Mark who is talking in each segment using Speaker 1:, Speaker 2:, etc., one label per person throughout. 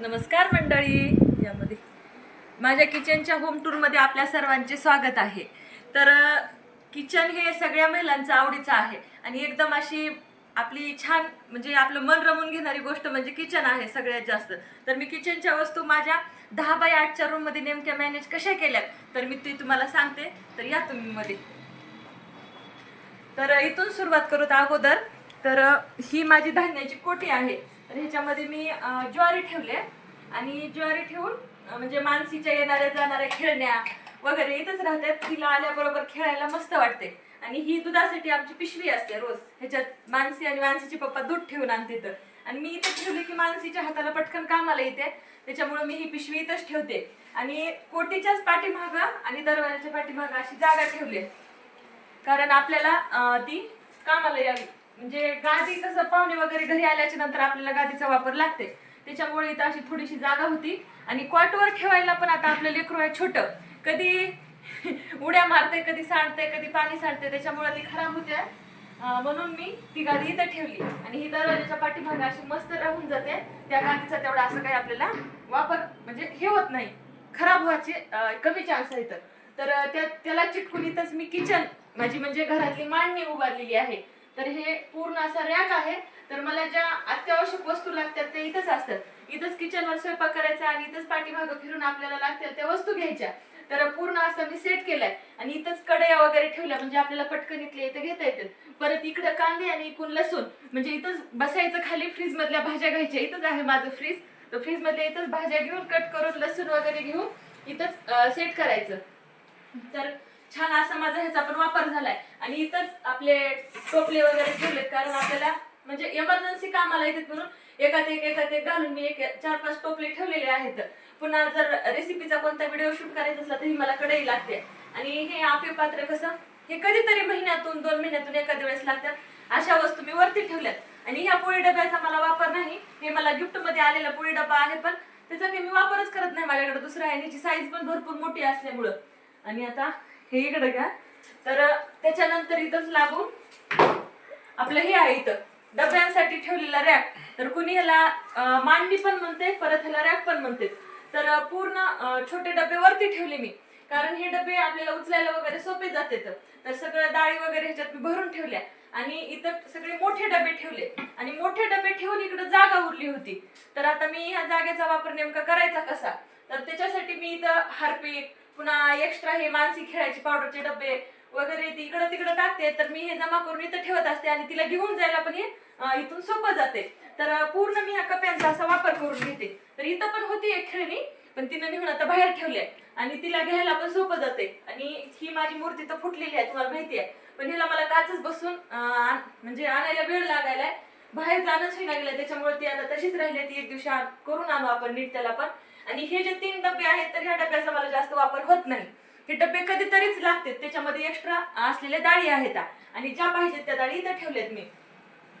Speaker 1: नमस्कार मंडळी. यामध्ये माझ्या किचनच्या होम टूरमध्ये आपल्या सर्वांचे स्वागत आहे. तर किचन हे सगळ्या महिलांचं आवडीचं आहे. आणि एकदम अशी आपली छान म्हणजे आपलं मन रमून घेणारी गोष्ट म्हणजे किचन आहे सगळ्यात जास्त. तर मी किचनच्या वस्तू माझ्या दहा बाय आठच्या रूममध्ये नेमक्या मॅनेज कशा केल्यात तर मी ते तुम्हाला सांगते. तर या तुम्ही मध्ये. तर इथून सुरुवात करूत अगोदर. तर ही माझी धान्याची कोटी आहे. तर ह्याच्यामध्ये मी ज्वारी ठेवले आणि ज्वारी ठेवून म्हणजे मानसीच्या येणाऱ्या जाणाऱ्या खेळण्या वगैरे इथंच राहतात. तिला आल्याबरोबर खेळायला मस्त वाटते. आणि ही दुधासाठी आमची पिशवी असते रोज. ह्याच्यात मानसी आणि मानसीचे पप्पा दूध ठेवून आणते तर आणि मी इथं ठेवले की मानसीच्या हाताला पटकन कामाला येते. त्याच्यामुळे मी ही पिशवी इथंच ठेवते. आणि कोटीच्याच पाठीमागं आणि दरवाजाच्या पाठीमागं अशी जागा ठेवली कारण आपल्याला ती कामाला यावी. म्हणजे गादी कसं पाहुणे वगैरे घरी आल्याच्यानंतर आपल्याला गादीचा वापर लागते. त्याच्यामुळे इथं अशी थोडीशी जागा होती. आणि कॉटवर ठेवायला पण आता आपलं लेकरू आहे छोटं. कधी उड्या मारते कधी सांडते कधी पाणी सांडते त्याच्यामुळे ती खराब होते. म्हणून मी ती गादी इथं ठेवली. आणि ही दरवाजाच्या पाठीमागे अशी मस्त राहून जाते. त्या गादीचा तेवढा असं काही आपल्याला वापर म्हणजे हे होत नाही. खराब व्हायचे कमी चान्स आहेत तर त्या त्याला चिटकून इथंच मी किचन माझी म्हणजे घरातली मांडणी उभारलेली आहे. तर हे पूर्ण असा रॅक आहे. तर मला ज्या अत्यावश्यक वस्तू लागतात ते इथंच असतात. इथंच किचनवर स्वयंपाक करायचा आणि इथंच पाठीमागं फिरून आपल्याला लागतील त्या वस्तू घ्यायच्या. तर पूर्ण असं मी सेट केलंय. आणि इथंच कढया वगैरे ठेवल्या म्हणजे आपल्याला पटकन इथले इथं घेता येतात परत इकडं कांदे आणि इकून लसूण. म्हणजे इथंच बसायचं खाली फ्रीज मधल्या भाज्या घ्यायच्या. इथंच आहे माझं फ्रीज. तर फ्रीज मधल्या इथंच भाज्या घेऊन कट करून लसूण वगैरे घेऊन इथंच सेट करायचं. तर छान असा माझा ह्याचा पण वापर झालाय. आणि इथंच आपले टोपले वगैरे ठेवलेत कारण आपल्याला म्हणजे इमर्जन्सी कामाला येतात म्हणून एकात एक एकात एक घालून मी एक चार पाच टोपले ठेवलेले आहेत. पुन्हा जर रेसिपीचा कोणता व्हिडिओ शूट करायचा असला तरी मला कढई लागते. आणि हे आपे पात्र कसं? हे कधीतरी महिन्यातून दोन महिन्यातून एखाद्या वेळेस लागतात. अशा वस्तू मी वरती ठेवल्यात. आणि ह्या पोळी डब्याचा मला वापर नाही. हे मला गिफ्टमध्ये आलेला पोळी डबा आहे पण त्याचा काही मी वापरच करत नाही. माझ्याकडे दुसरा आहे ह्याची साईज पण भरपूर मोठी असल्यामुळं. आणि आता हे इकडे घ्या. तर त्याच्यानंतर इथंच लागून आपलं हे आहे इथं. डब्यांसाठी ठेवलेला रॅक. तर कुणी ह्याला मांडी मांडणी पण म्हणते परत ह्याला रॅक पण म्हणते. तर पूर्ण छोटे डबे वरती ठेवले मी. कारण हे डबे आपल्याला उचलायला वगैरे सोपे जाते तर सगळं डाळी वगैरे ह्याच्यात मी भरून ठेवल्या. आणि इथं सगळे मोठे डबे ठेवले. आणि मोठे डबे ठेवून इकडे जागा उरली होती. तर आता मी ह्या जागेचा वापर नेमका करायचा कसा? तर त्याच्यासाठी मी इथं हार्पिक पुन्हा एक्स्ट्रा हे मानसी खेळायचे पावडरचे डबे वगैरे ती इकडं तिकडं टाकते. तर मी हे जमा करून इथं ठेवत असते आणि तिला घेऊन जायला पण हे इथून सोपं जाते. तर पूर्ण मी ह्या कप्यांचा असा वापर करून घेते. तर इथं पण होती एक खेळणी पण तिनं नेहून आता बाहेर ठेवले आणि तिला घ्यायला पण सोपं जाते. आणि ही माझी मूर्ती तर फुटलेली आहे तुम्हाला माहिती आहे. पण हिला मला काचच बसून म्हणजे आणायला वेळ लागायलाय. बाहेर जाणंच होईना गेलं त्याच्यामुळे ती आता तशीच राहिली ती एक दिवशी करून आणू आपण नीट त्याला पण. आणि हे जे तीन डबे आहेत तर ह्या डब्याचा मला जास्त वापर होत नाही. हे डबे कधीतरीच लागते त्याच्यामध्ये एक्स्ट्रा असलेल्या डाळी आहेत. आणि ज्या पाहिजेत त्या डाळी इथं ठेवल्यात मी.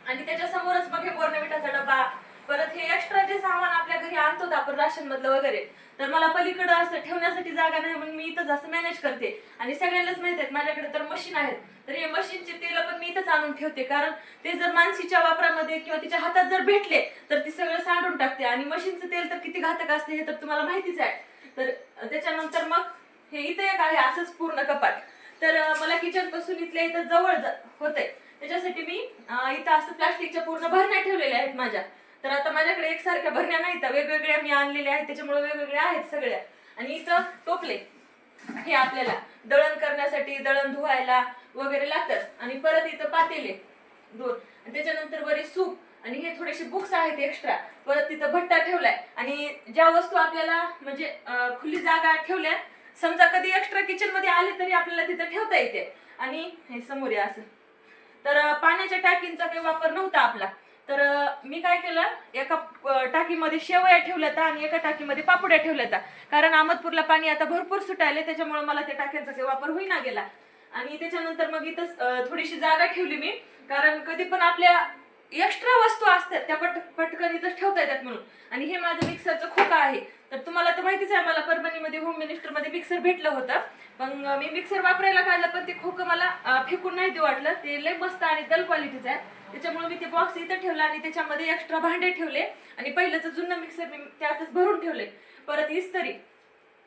Speaker 1: आणि त्याच्या समोरच मग हे बोर्नविटाचा डबा परत हे एक्स्ट्रा जे सामान आपल्या घरी आणतो आपण राशन मधलं वगैरे तर मला पलीकडं असं ठेवण्यासाठी जागा नाही म्हणून मी इथंच असं मॅनेज करते. आणि सगळ्यांनाच माहीत आहेत माझ्याकडे तर मशीन आहेत. तर हे मशीनचे तेल पण मी इथंच आणून ठेवते कारण ते जर मानसीच्या वापरामध्ये किंवा तिच्या हातात जर भेटले तर ती सगळं सांडून टाकते. आणि मशीनचं तेल तर किती घातक असते हे तर तुम्हाला माहितीच आहे. तर त्याच्यानंतर मग हे इथं एक आहे असंच पूर्ण कपाट. तर मला किचनपासून इथल्या इथं जवळ होते त्याच्यासाठी मी इथं असं प्लास्टिकच्या पूर्ण भरण्या ठेवलेल्या आहेत माझ्या. तर आता माझ्याकडे एकसारख्या भरण्या नाहीत वेगवेगळ्या मी आणलेल्या आहेत त्याच्यामुळे वेगवेगळ्या आहेत सगळ्या. आणि इथं टोपले हे आपल्याला दळण करण्यासाठी दळण धुवायला वगैरे लागतात. आणि परत इथं पातेले दोन. आणि त्याच्यानंतर बरेच सूप. आणि हे थोडेसे बुक्स आहेत एक्स्ट्रा. परत तिथं भट्टा ठेवलाय. आणि ज्या वस्तू आपल्याला म्हणजे खुली जागा ठेवल्या समजा कधी एक्स्ट्रा किचनमध्ये आले तरी आपल्याला तिथं ठेवता येते. आणि हे समोर या असं. तर पाण्याच्या टाकींचा काही वापर नव्हता आपला. तर मी काय केलं? एका टाकीमध्ये शेवया ठेवल्या आणि एका टाकीमध्ये पापुड्या ठेवल्या कारण अहमदपूरला पाणी आता भरपूर सुटायले त्याच्यामुळे मला त्या टाक्यांचा काही वापर होईना गेला. आणि त्याच्यानंतर मग इथं थोडीशी जागा ठेवली मी. कारण कधी पण आपल्या एक्स्ट्रा वस्तू असतात त्या पट पटकन इथं ठेवता येतात म्हणून. आणि हे माझं मिक्सरचं खोका आहे. तर तुम्हाला तर माहितीच आहे मला परभणीमध्ये होम मिनिस्टरमध्ये मिक्सर भेटलं होतं. पण मी मिक्सर वापरायला काढलं पण ते खोकं मला फेकून नाही देऊ वाटलं. ते लय मस्त आणि दल क्वालिटीचं आहे. त्याच्यामुळे मी ते बॉक्स इथं ठेवला आणि त्याच्यामध्ये एक्स्ट्रा भांडे ठेवले. आणि पहिलंच जुनं मिक्सर मी त्यातच भरून ठेवले. परत इस्त्री.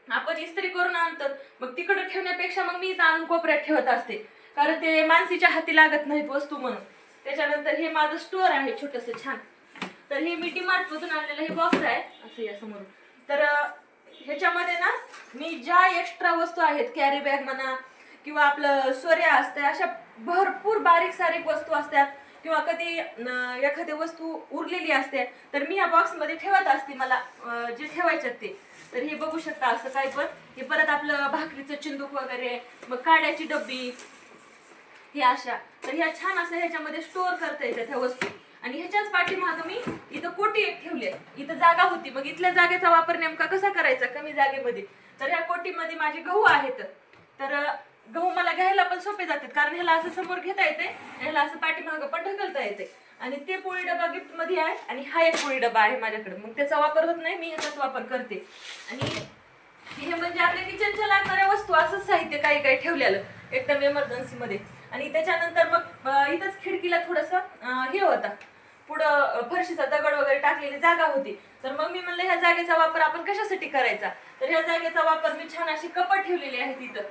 Speaker 1: आपण इस्त्री करून आणतो मग तिकडं ठेवण्यापेक्षा मग मी इथं आणून कोपऱ्यात ठेवत असते. कारण ते माणसीच्या हाती लागत नाहीत वस्तू म्हणून. त्याच्यानंतर हे माझं स्टोअर आहे छोटस छान. तर हे मी डीमार्ट मधून आणलेलं हे बॉक्स आहे. असं या समोर तर ह्याच्यामध्ये ना मी ज्या एक्स्ट्रा वस्तू आहेत कॅरी बॅग म्हणा किंवा आपलं सोऱ्या असते अशा भरपूर बारीक सारीक वस्तू असतात. किंवा कधी एखादी वस्तू उरलेली असते तर मी या बॉक्समध्ये ठेवत असते मला जे ठेवायच्यात ते. तर हे बघू शकता असं काय पण. हे परत आपलं भाकरीचं चिंदूक वगैरे मग काड्याची डब्बी हे अशा. तर ह्या छान असं ह्याच्यामध्ये स्टोअर करता येतात ह्या वस्तू. आणि ह्याच्याच पाठीमागं मी इथं कोटी एक ठेवली इथं जागा होती. मग इथल्या जागेचा वापर नेमका कसा करायचा? कमी जागेमध्ये. तर ह्या कोटीमध्ये माझे गहू आहेत. तर गहू मला घ्यायला पण सोपे जातात कारण ह्याला असं समोर घेता येते ह्याला असं पाठीमागं पण ढकलता येते. आणि ते पोळी डबा गिफ्टमध्ये आहे आणि हा एक पोळी डबा आहे माझ्याकडे. मग त्याचा वापर होत नाही मी ह्याचाच वापर करते. आणि हे म्हणजे आपल्या किचनच्या लागणाऱ्या वस्तू असंच साहित्य काही काही ठेवलेलं एकदम इमर्जन्सी मध्ये. आणि त्याच्यानंतर मग इथंच खिडकीला थोडस हे होता. पुढं फरशीचा दगड वगैरे टाकलेली जागा होती. तर मग मी म्हणलं ह्या जागेचा वापर आपण कशासाठी करायचा? तर ह्या जागेचा वापर मी छान अशी कपाट ठेवलेली आहे तिथं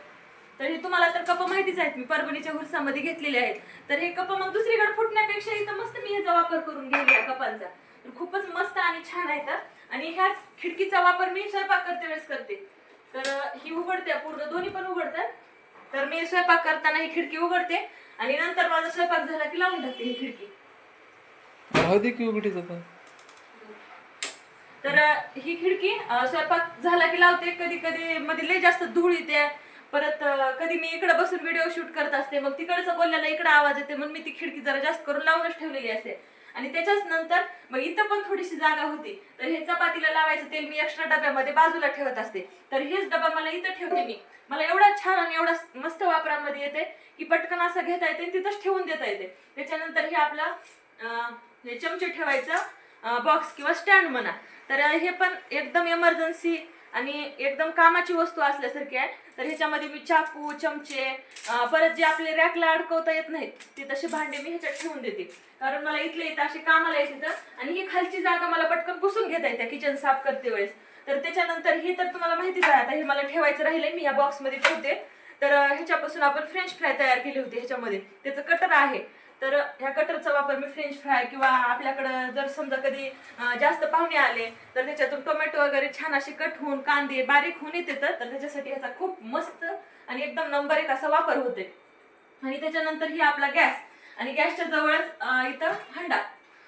Speaker 1: तर हे तुम्हाला तर कप माहितीच आहेत मी परभणीच्या हुरसामध्ये घेतलेले आहेत. तर हे कप मग दुसरीकडे फुटण्यापेक्षा इथं मस्त मी ह्याचा वापर करून घेतला या कपांचा. तर खूपच मस्त आणि छान आहे तर. आणि ह्या खिडकीचा वापर मी स्वयंपाक करते वेळेस करते. तर ही उघडते पूर्ण दोन्ही पण उघडतात. तर मी स्वयंपाक करताना ही खिडकी उघडते आणि नंतर माझा स्वयंपाक झाला की लावून टाकते ही खिडकी. तर ही खिडकी स्वयंपाक झाला की लावते. कधी कधी मध्ये लय जास्त धूळ येते. परत कधी मी इकडे बसून व्हिडिओ शूट करत असते मग तिकडचं बोलल्याला इकडे आवाज येते म्हणून मी ती खिडकी जरा जास्त करून लावूनच ठेवलेली असते. आणि त्याच्याच नंतर मग इथं पण थोडीशी जागा होती. तर हे चपातीला लावायचं तेल मी एक्स्ट्रा डब्यामध्ये बाजूला ठेवत असते. तर हेच डबा मला इथं ठेवते मी. मला एवढा छान आणि एवढा मस्त वापरामध्ये येते की पटकन असं घेता येते तिथंच ठेवून देता येते त्याच्यानंतर हे आपला चमचे ठेवायचं बॉक्स किंवा स्टँड म्हणा. तर हे पण एकदम इमर्जन्सी आणि एकदम कामाची वस्तू असल्यासारखी आहे. तर ह्याच्यामध्ये मी चाकू चमचे परत जे आपले रॅकला अडकवता येत नाहीत ते तसे भांडे मी ह्याच्यात ठेवून देते. कारण मला इथले इथं असे कामाला येते तर आणि ही खालची जागा मला पटकन पुसून घेता येते किचन साफ करते वेळेस. तर त्याच्यानंतर हे तर तुम्हाला माहितीच आहे आता हे मला ठेवायचं राहिलंय मी या बॉक्समध्ये ठेवते. तर ह्याच्यापासून आपण फ्रेंच फ्राय तयार केली होती ह्याच्यामध्ये. त्याचं कटर आहे. तर ह्या कटरचा वापर मी फ्रेंच फ्राय किंवा आपल्याकडं जर समजा कधी जास्त पाहुणे आले तर त्याच्यातून टोमॅटो वगैरे छान असे कट होऊन कांदे बारीक होऊन येते तर त्याच्यासाठी ह्याचा खूप मस्त आणि एकदम नंबर एक असा वापर होते. आणि त्याच्यानंतर ही आपला गॅस आणि गॅसच्या जवळच इथं हंडा.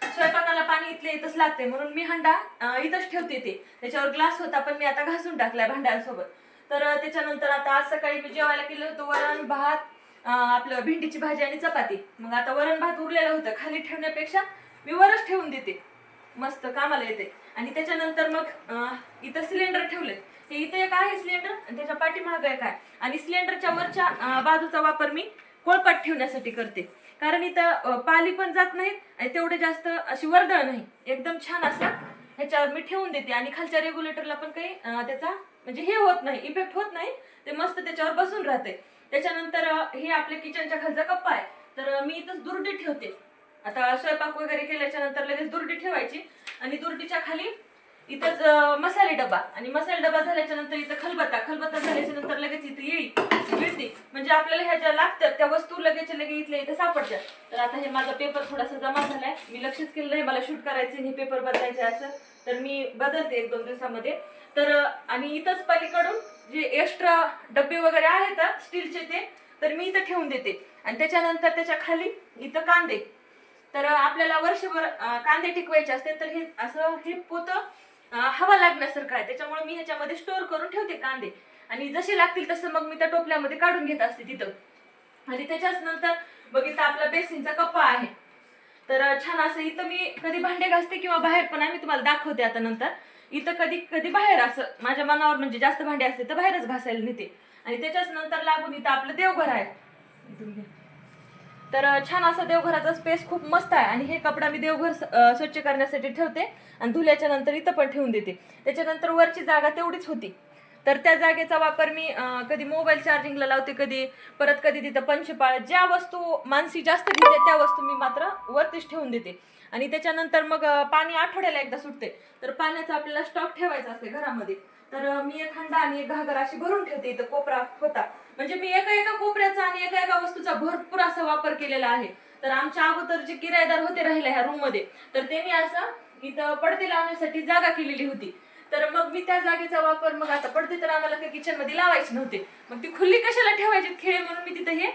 Speaker 1: स्वयंपाकाला पाणी इथल्या इथंच लागते म्हणून मी हंडा इथंच ठेवते ते. त्याच्यावर ग्लास होता पण मी आता घासून टाकलाय भांड्यांसोबत. तर त्याच्यानंतर आता आज सकाळी मी जेवायला केलं होतं वरण भात आपलं भेंडीची भाजी आणि चपाती. मग आता वरण भात उरलेलं होतं खाली ठेवण्यापेक्षा मी वरच ठेवून देते. मस्त कामाला येते. आणि त्याच्यानंतर मग इथं सिलेंडर ठेवले हे इथं एक आहे सिलेंडर आणि त्याच्या पाठीमागं एक आहे. आणि सिलेंडरच्या वरच्या बाजूचा वापर मी कोळपाट ठेवण्यासाठी करते. कारण इथं पाली पण जात नाहीत आणि तेवढे जास्त अशी वर्दळ नाही. एकदम छान असं ह्याच्यावर मी ठेवून देते. आणि खालच्या रेग्युलेटरला पण काही त्याचा म्हणजे हे होत नाही इफेक्ट होत नाही. ते मस्त त्याच्यावर बसून राहते त्याच्यानंतर हे आपल्या किचनच्या खालचा कप्पा आहे. तर मी इथंच दुर्डी ठेवते. आता स्वयंपाक वगैरे केल्याच्यानंतर लगेच दुर्डी ठेवायची. आणि दुर्डीच्या खाली इथंच मसाले डबा. आणि मसाले डबा झाल्याच्यानंतर इथं खलबत्ता. खलबत्ता झाल्याच्यानंतर लगेच इथं येईल गिळती म्हणजे आपल्याला ह्या ज्या लागतात त्या वस्तू लगेच लगेच इथल्या इथं सापडतात. तर आता हे माझा पेपर थोडासा जमा झालाय. मी लक्षच केलं नाही मला शूट करायचे हे पेपर बदलायचे असं. तर मी बदलते एक दोन दिवसामध्ये. तर आणि इथंच पलीकडून जे एक्स्ट्रा डबे वगैरे आहेत स्टीलचे ते तर मी इथं ठेवून देते. आणि त्याच्यानंतर त्याच्याखाली इथं कांदे. तर आपल्याला वर्षभर कांदे टिकवायचे असते तर हे असं हे पोतं हवा लागण्यासारखं आहे. त्याच्यामुळे मी ह्याच्यामध्ये स्टोअर करून ठेवते कांदे. आणि जसे लागतील तसं मग मी त्या टोपल्यामध्ये काढून घेत असते तिथं. आणि त्याच्याच नंतर बघितलं आपला बेसिनचा कप्पा आहे. तर छान असं इथं मी कधी भांडे घासते किंवा बाहेर पण आहे मी तुम्हाला दाखवते आता नंतर. इथं कधी कधी बाहेर असं माझ्या मनावर म्हणजे जास्त भांडे असते तर बाहेरच घासायला नेते. आणि त्याच्याच नंतर लागून इथं आपलं देवघर आहे. तर छान असं देवघराचा स्पेस खूप मस्त आहे. आणि हे कपडा मी देवघर स्वच्छ करण्यासाठी ठेवते. आणि धुल्याच्या नंतर इथं पण ठेवून देते. त्याच्यानंतर वरची जागा तेवढीच होती. तर त्या जागेचा वापर मी कधी मोबाईल चार्जिंगला लावते कधी परत कधी तिथं पंचपाळ ज्या वस्तू मानसी जास्त घेते त्या वस्तू मी मात्र वरतीच ठेवून देते. आणि त्याच्यानंतर मग पाणी आठवड्याला एकदा सुटते. तर पाण्याचा आपल्याला स्टॉक ठेवायचा असते घरामध्ये. तर मी एक हंडा आणि एक घागर अशी भरून ठेवते. इथं कोपरा होता. म्हणजे मी एका एका कोपऱ्याचा आणि एका एका वस्तूचा भरपूर असा वापर केलेला आहे. तर आमच्या अगोदर जे किरायदार होते राहिले ह्या रूममध्ये तर त्यांनी असं इथं पडदे लावण्यासाठी जागा केलेली होती. तर मग मी त्या जागेचा वापर मग आता पडदे तर आम्हाला काही किचनमध्ये लावायचे नव्हते. मग ती खुल्ली कशाला ठेवायची? खेळे म्हणून मी तिथं हे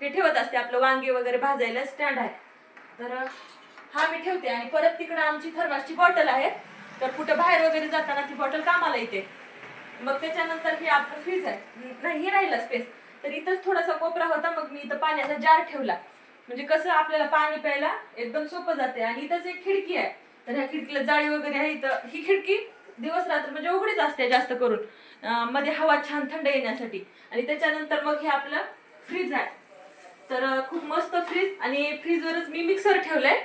Speaker 1: हे ठेवत असते. आपलं वांगे वगैरे भाजायला स्टँड आहे. तर हा मी ठेवते. आणि परत तिकडं आमची थर्मासची बॉटल आहे. तर कुठं बाहेर वगैरे जाताना ती बॉटल कामाला येते. मग त्याच्यानंतर हे आपलं फ्रीज आहे. नाही हे राहिलं स्पेस तर इथंच थोडासा कोपरा होता. मग मी इथं पाण्याचा जार ठेवला. म्हणजे कसं आपल्याला पाणी प्यायला एकदम सोपं जाते. आणि इथंच एक खिडकी आहे. तर ह्या खिडकीला जाळी वगैरे आहे इथं. ही खिडकी दिवस रात्र म्हणजे उघडीच असते जास्त करून. मध्ये हवा छान थंड येण्यासाठी. आणि त्याच्यानंतर मग हे आपलं फ्रीज आहे. तर खूप मस्त फ्रीज आणि फ्रीजवरच मी मिक्सर ठेवलाय.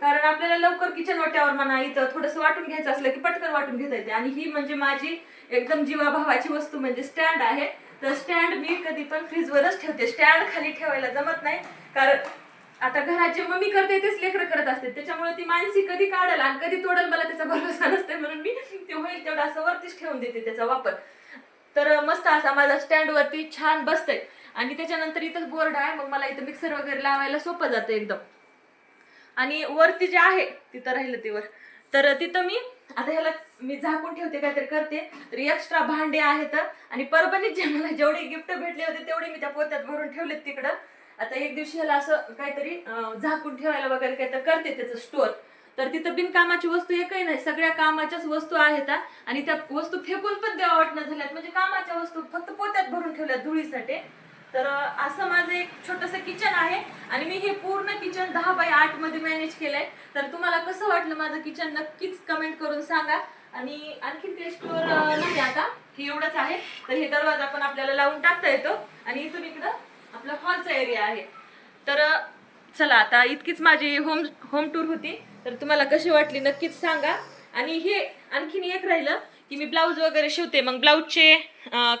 Speaker 1: कारण आपल्याला लवकर किचन वाट्यावर म्हणा इथं थोडंसं वाटून घ्यायचं असलं की पटकन वाटून घेता येते. आणि ही म्हणजे माझी एकदम जीवाभावाची वस्तू म्हणजे स्टँड आहे. तर स्टँड मी कधी पण फ्रीजवरच ठेवते. स्टँड खाली ठेवायला जमत नाही. कारण आता घरात जे मम्मी करते तेच लेकरं करत असते. त्याच्यामुळे ती मानसी कधी काढल आणि कधी तोडल मला त्याचा भरोसा नसते म्हणून मी ते होईल तेवढा असं वरतीच ठेवून देते त्याचा वापर. तर मस्त असा माझा स्टँड वरती छान बसतंय. आणि त्याच्यानंतर इथंच बोर्ड आहे. मग मला इथं मिक्सर वगैरे लावायला सोपं जातं एकदम. आणि वरती जे आहे तिथं राहिलं ते वर. तर तिथं मी आता ह्याला मी झाकून ठेवते काहीतरी करते. तर एक्स्ट्रा भांडे आहेत. आणि परभणीत जे मला जेवढे गिफ्ट भेटले होते तेवढे मी त्या पोत्यात भरून ठेवलेत तिकडं. आता एक दिवशी ह्याला असं काहीतरी झाकून ठेवायला वगैरे काहीतरी करते त्याचं स्टोअर तर तिथं बिनकामाची वस्तू एकही नाही सगळ्या कामाच्याच वस्तू आहेत. आणि त्या वस्तू फेकून पण देवा वाटणं झाल्यात. म्हणजे कामाच्या वस्तू फक्त पोत्यात भरून ठेवल्यात धुळीसाठी. तर असं माझं एक छोटस किचन आहे आणि मी हे पूर्ण किचन दहा बाय आठमध्ये मॅनेज केलंय. तर तुम्हाला कसं वाटलं माझं किचन? नक्कीच कमेंट करून सांगा. आणि आणखी ते स्टोअर नाही आता. हे एवढंच आहे. तर हे दरवाजा पण आपल्याला लावून टाकता येतो. आणि इथून इकडं आपला हॉलचा एरिया आहे. तर चला आता इतकीच माझी होम होम टूर होती. तर तुम्हाला कशी वाटली नक्कीच सांगा. आणि हे आणखीन एक राहिलं की मी ब्लाऊज वगैरे शिवते. मग ब्लाऊजचे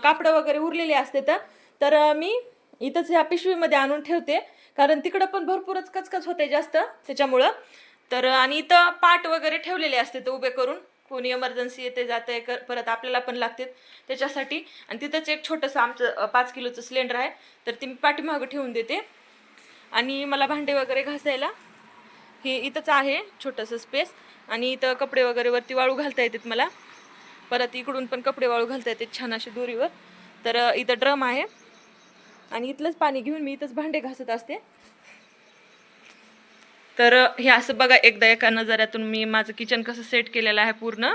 Speaker 1: कापडं वगैरे उरलेले असते तर तर मी इथंच ह्या पिशवीमध्ये आणून ठेवते. कारण तिकडं पण भरपूरच कचकच होते जास्त त्याच्यामुळं. तर आणि इथं पाट वगैरे ठेवलेले असते तर उभे करून. कोणी इमर्जन्सी येते जाते कर परत आपल्याला पण लागते त्याच्यासाठी. आणि तिथंच एक छोटंसं आमचं पाच किलोचं सिलेंडर आहे. तर ती मी पाठीमागं ठेवून देते. आणि मला भांडे वगैरे घासायला हे इथंच आहे छोटंसं स्पेस आणि इथं कपडे वगैरे वरती वाळू घालता येतात मला. परत इकडून पण कपडे वाळू घालता येतात छान अशी दोरीवर. तर इथं ड्रम आहे. आणि इथलंच पाणी घेऊन मी इथंच भांडे घासत असते. तर हे असं बघा एकदा एका नजऱ्यातून मी माझं किचन कसं सेट केलेलं आहे पूर्ण.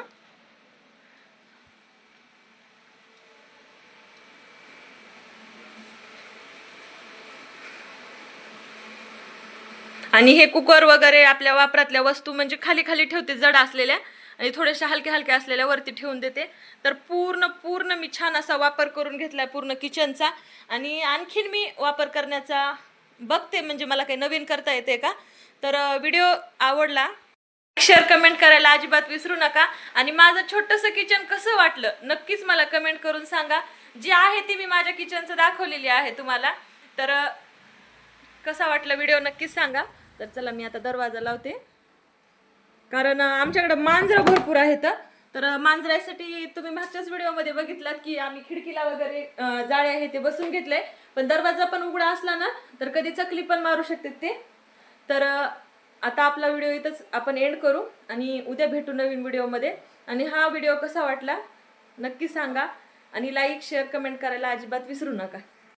Speaker 1: आणि हे कुकर वगैरे आपल्या वापरातल्या वस्तू म्हणजे खाली खाली ठेवते जड असलेल्या. म्हणजे आणि थोड्याशा हलक्या हलक्या असलेल्या वरती ठेवून देते. तर पूर्ण पूर्ण मी छान असा वापर करून घेतलाय पूर्ण किचनचा. आणि आणखीन मी वापर करण्याचा बघते म्हणजे मला काही नवीन करता येते का? तर व्हिडिओ आवडला शेअर कमेंट करायला अजिबात विसरू नका. आणि माझं छोटंसं किचन कसं वाटलं नक्कीच मला कमेंट करून सांगा. जे आहे ती मी माझ्या किचनचं दाखवलेली आहे तुम्हाला. तर कसा वाटला व्हिडिओ नक्कीच सांगा. तर चला मी आता दरवाजा लावते. कारण आमच्याकडे मांजरं भरपूर आहेत तर मांजऱ्यासाठी मांजरासाठी तुम्ही मागच्याच व्हिडिओमध्ये बघितलात की आम्ही खिडकीला वगैरे जाळे आहे ते बसून घेतले पण दरवाजा पण उघडा असला ना तर कधी चकली पण मारू शकते ते. तर आता आपला व्हिडिओ इथंच आपण एंड करू आणि उद्या भेटू नवीन व्हिडिओमध्ये. आणि हा व्हिडिओ कसा वाटला नक्की सांगा. आणि लाईक शेअर कमेंट करायला अजिबात विसरू नका.